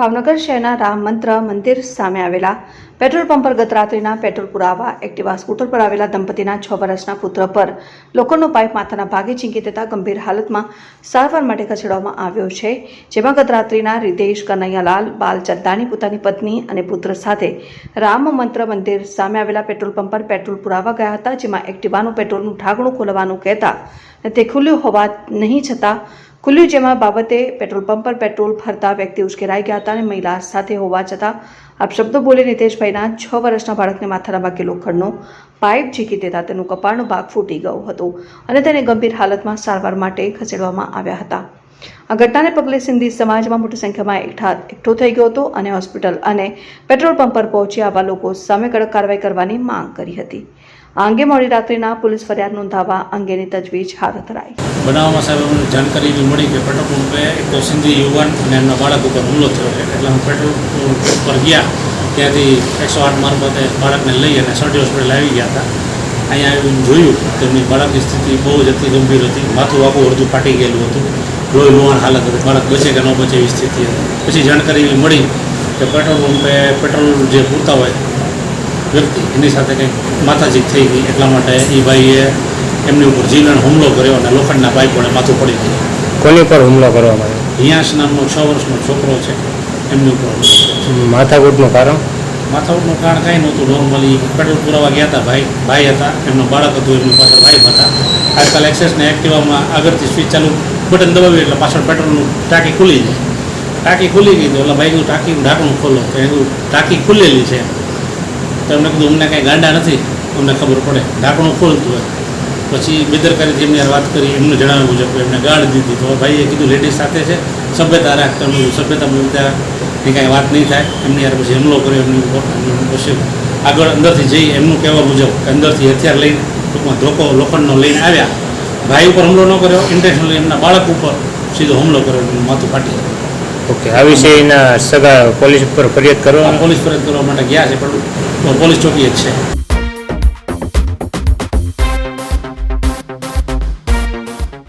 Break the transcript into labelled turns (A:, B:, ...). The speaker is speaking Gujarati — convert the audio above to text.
A: ભાવનગર શહેરના રામ મંત્ર મંદિર સામે આવેલા પેટ્રોલ પંપ પર ગત રાત્રિના પેટ્રોલ પુરાવા, એક્ટિવા સ્કૂટર પર આવેલા દંપતીના છ વર્ષના પુત્ર પર લોખંડનો પાઇપ માથાના ભાગે ચીંકી દેતા ગંભીર હાલતમાં સારવાર માટે ખસેડવામાં આવ્યો છે, જેમાં ગત રાત્રિના રિદેશ કનૈયાલાલ, બાલ ચદ્દાની પોતાની પત્ની અને પુત્ર સાથે રામ મંત્ર મંદિર સામે આવેલા પેટ્રોલ પંપ પર પેટ્રોલ પુરાવા ગયા હતા, જેમાં એક્ટિવાનું પેટ્રોલનું ઢાંકણું ખોલવાનું કહેતા તે ખુલ્લું હોવા નહીં છતાં ખુલ્લું જેમાં બાબતે પેટ્રોલ પંપ પર પેટ્રોલ ભરતા વ્યક્તિ ઉશ્કેરાઈ ગયા હતા અને મહિલા સાથે હોવા છતાં અપશબ્દો બોલી નિતેશભાઈના છ વર્ષના બાળકને માથાના ભાગે લોખંડનો પાઇપ ઝીકી દેતા તેનું કપાળનો ભાગ ફૂટી ગયો હતો અને તેને ગંભીર હાલતમાં સારવાર માટે ખસેડવામાં આવ્યા હતા. આ ઘટનાને પગલે સિંધી સમાજમાં મોટી સંખ્યામાં એકઠા એકઠો થઈ ગયો હતો અને હોસ્પિટલ અને પેટ્રોલ પંપ પર પહોંચી આવા લોકો સામે કડક કાર્યવાહી કરવાની માંગ કરી હતી. આ અંગે મોડી રાત્રિના પોલીસ ફરિયાદ નોંધાવવા અંગેની તજવીજ હાથ ધરાઈ.
B: બનાવમાં સાહેબ અમને જાણકારી એવી મળી કે પેટ્રોલ પંપે એક સિંધી યુવાન અને એમના બાળક ઉપર હુમલો થયો છે. એટલે હું પેટ્રોલ પંપ પર ગયા. ત્યાંથી એકસો આઠ મારફતે બાળકને લઈ અને સર્ટી હોસ્પિટલ આવી ગયા હતા. અહીંયા આવીને જોયું તો એમની બાળકની સ્થિતિ બહુ જ અતિ ગંભીર હતી. માથું આખું અડધું ફાટી ગયેલું હતું. લોહી લુહાણ હાલત હતી. બાળક બચે કે ન બચે એવી સ્થિતિ હતી. પછી જાણકારી એવી મળી કે પેટ્રોલ પંપે પેટ્રોલ જે પૂરતા હોય વ્યક્તિ, એની સાથે કંઈક માતાજી થઈ ગઈ. એટલા માટે એ ભાઈએ એમની ઉપર જીવલેણ હુમલો કર્યો અને લોખંડના પાઇપ વડે માથું પડી ગયું.
C: કોની પર હુમલો કરવામાં આવ્યો?
B: હિયાસ નામનો છ વર્ષનો છોકરો છે એમની ઉપર
C: માથાકૂટનું કારણ?
B: માથાકૂટનું કારણ કાંઈ નહોતું. નોર્મલી પેટ્રોલ પુરાવા ગયા હતા ભાઈ ભાઈ હતા એમનો બાળક હતું એમની પાછળ વાઈફ હતા. આજકાલ એક્સેસને એક્ટિવામાં આગળથી સ્વિચ ચાલુ બટન દબાવ્યું એટલે પાછળ પેટ્રોલનું ટાંકી ખુલી જાય ટાંકી ખુલી ગઈ તો એટલે ભાઈનું ટાંકીનું ઢાંકણું ખોલો. તો એનું ટાંકી ખુલેલી છે. તો એમને કીધું અમને કાંઈ ગાંડા નથી. અમને ખબર પડે ઢાંકણું ખોલતું હોય. પછી બેદરકારીથી એમની વાત કરી એમને જણાવ્યું મુજબ કે એમને ગાળ દીધી. તો ભાઈએ કીધું લેડીઝ સાથે છે સભ્યતા રાખ તો એમનું સભ્યતા બોલતા કાંઈ વાત નહીં થાય. એમની યાર પછી હુમલો કર્યો એમની ઉપર પછી આગળ અંદરથી જઈ એમનું કહેવા મુજબ કે અંદરથી હથિયાર લઈને ટૂંકમાં ધોકો લોખંડનો લઈને આવ્યા. ભાઈ ઉપર હુમલો ન કર્યો ઇન્ટેન્શનલી એમના બાળક ઉપર સીધો હુમલો કર્યો એમનું માથું ફાટી
C: ઓકે આ વિશે એના સગા પોલીસ ઉપર ફરિયાદ કરવા
B: પોલીસ ફરિયાદ કરવા માટે ગયા છે પણ પોલીસ ચોકી જ છે.